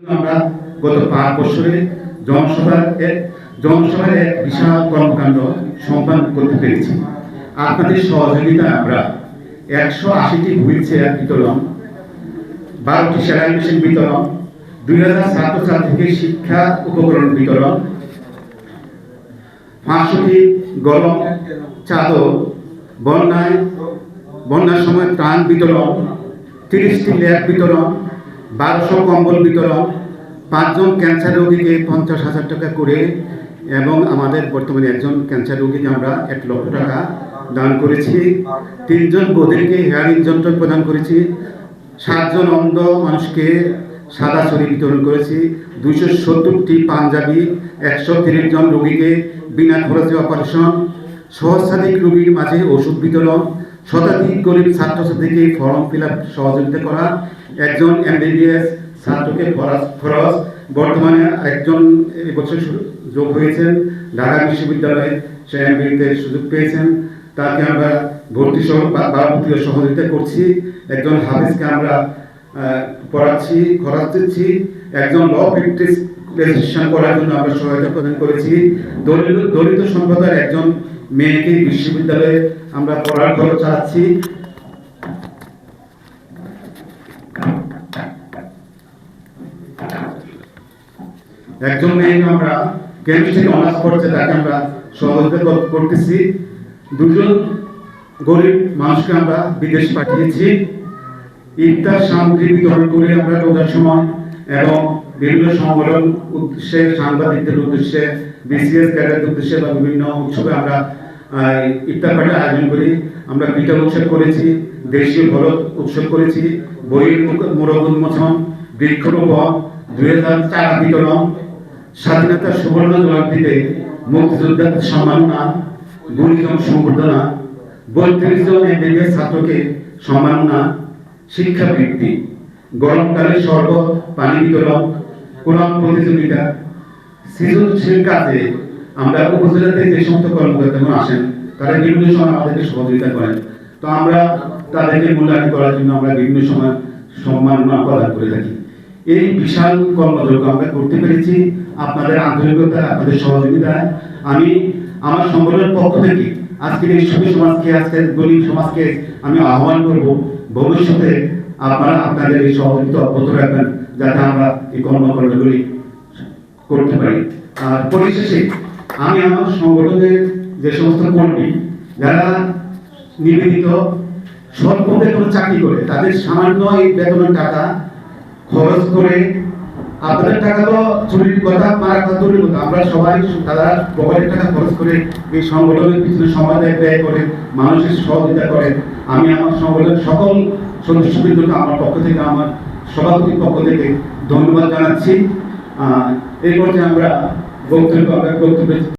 আমরা গত পাঁচ বছরে জনসভার জনসভার এক বিশাল কর্মকাণ্ড সম্পন্ন করতে পেরেছি। আপনাদের আমরা একশো আশিটি হুইল চেয়ার বিতরণ, বারোটি সেলাই মেশিন বিতরণ, দুই হাজার ছাত্রছাত্রীকে শিক্ষা উপকরণ বিতরণ, পাঁচশোটি গরম চাদর, বন্যায়, বন্যার সময় ত্রাণ বিতরণ, তিরিশটি ল্যাব বিতরণ বারোশো কম্বল বিতরণ, পাঁচজন ক্যান্সার রোগীকে পঞ্চাশ হাজার টাকা করে এবং আমাদের বর্তমানে একজন ক্যান্সার রোগীকে আমরা এক লক্ষ টাকা দান করেছি। তিনজন বধিরকে হেয়ারিং যন্ত্র প্রদান করেছি। সাতজন অন্ধ মানুষকে সাদা ছড়ি বিতরণ করেছি। দুইশো সত্তরটি পাঞ্জাবি, একশো তিরিশ জন রোগীকে বিনা খরচে অপারেশন, সহস্রাধিক রোগীর মাঝে ওষুধ বিতরণ শতাধিক গরিব ছাত্রছাত্রীকে ফর্ম ফিল আপ সহযোগিতা করা, একজন এমবিবিএস ছাত্রকে খরচ খরচ বর্তমানে একজন এবছর যোগ হয়েছেন, ঢাকা বিশ্ববিদ্যালয়ে সে এমবিতে সুযোগ পেয়েছেন, তাকে আমরা ভর্তি সহ, বা- বা ভর্তি সহযোগিতা করছি, একজন হাফিজকে আমরা পড়াচ্ছি, খরচ দিচ্ছি, একজন ল প্র্যাকটিস রেজিস্ট্রেশন করার জন্য আমরা সহায়তা প্রদান করেছি দলিত দলিত সম্প্রদায়ের একজন মেয়েকে বিশ্ববিদ্যালয়ে আমরা পড়ার খরচ চাচ্ছি একজন মেয়েকে আমরা কেমিস্ট্রি অনার্স করছে তাকে আমরা সহযোগিতা কর- করতেছি। দুজন গরিব মানুষকে আমরা বিদেশ পাঠিয়েছি। ইফতার সামগ্রী বিতরণ করে আমরা রোজার সময় এবং বিভিন্ন সংগঠন উদ্দেশ্যে, সাংবাদিকদের উদ্দেশ্যে, বিসিএস ক্যাডার উদ্দেশ্যে বা বিভিন্ন উৎসবে আমরা ইফতার পার্টির আয়োজন করি। আমরা পিঠা উৎসব করেছি, দেশীয় ভরত উৎসব করেছি বইয়ের মোড়ক উন্মোচন বৃক্ষরোপণ দুই হাজার চারা বিতরণ স্বাধীনতার সুবর্ণ জয়ন্তীতে মুক্তিযোদ্ধাদের সম্মাননা, গুণীজন সম্বর্ধনা, বত্রিশ জন এমবিবিএস ছাত্রকে সম্মাননা, শিক্ষাবৃত্তি, গরমকালে শরবত পানি বিতরণ কোরআন প্রতিযোগিতা, সৃজনশীল কাজে আমরা উপজেলাতে যে সমস্ত কর্মকর্তাগণ আসেন, তারা বিভিন্ন সময় আমাদেরকে সহযোগিতা করেন। তো আমরা তাদেরকে মূল্যায়ন করার জন্য আমরা বিভিন্ন সময় সম্মাননা প্রদান করে থাকি। এই বিশাল কর্মযোগ্য আমরা করতে পেরেছি। আপনাদের আন্তরিকতা, আপনাদের সহযোগিতায় আমি আমার সংগঠনের পক্ষ থেকে আজকের এই সমাজকে, আজকের গরিব সমাজকে আমি আহ্বান করব। ভবিষ্যতে আপনারা আপনাদের এই সহযোগিতা অব্যাহত রাখবেন যাতে আমরা এই কর্মকাণ্ডগুলি করতে পারি। আর পরিশেষে, আমি আমার সংগঠনের যে সমস্ত কর্মী, যারা নিবেদিত স্বল্প বেতন চাকরি করে, তাদের সামান্য এই বেতনের টাকা খরচ করে আপনাদের টাকা তো চুরির কথা মারা কথা চুরির কথা আমরা সবাই তারা পকেটের টাকা খরচ করে এই সংগঠনের পিছনে সময় ব্যয় করে, মানুষের সহযোগিতা করে। আমি আমার সংগঠনের সকল সদস্যবৃন্দকে আমার পক্ষ থেকে, আমার সভাপতির পক্ষ থেকে ধন্যবাদ জানাচ্ছি। এই পর্যায়ে আমরা বক্তব্য বক্তব্য